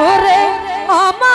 ওরে আমার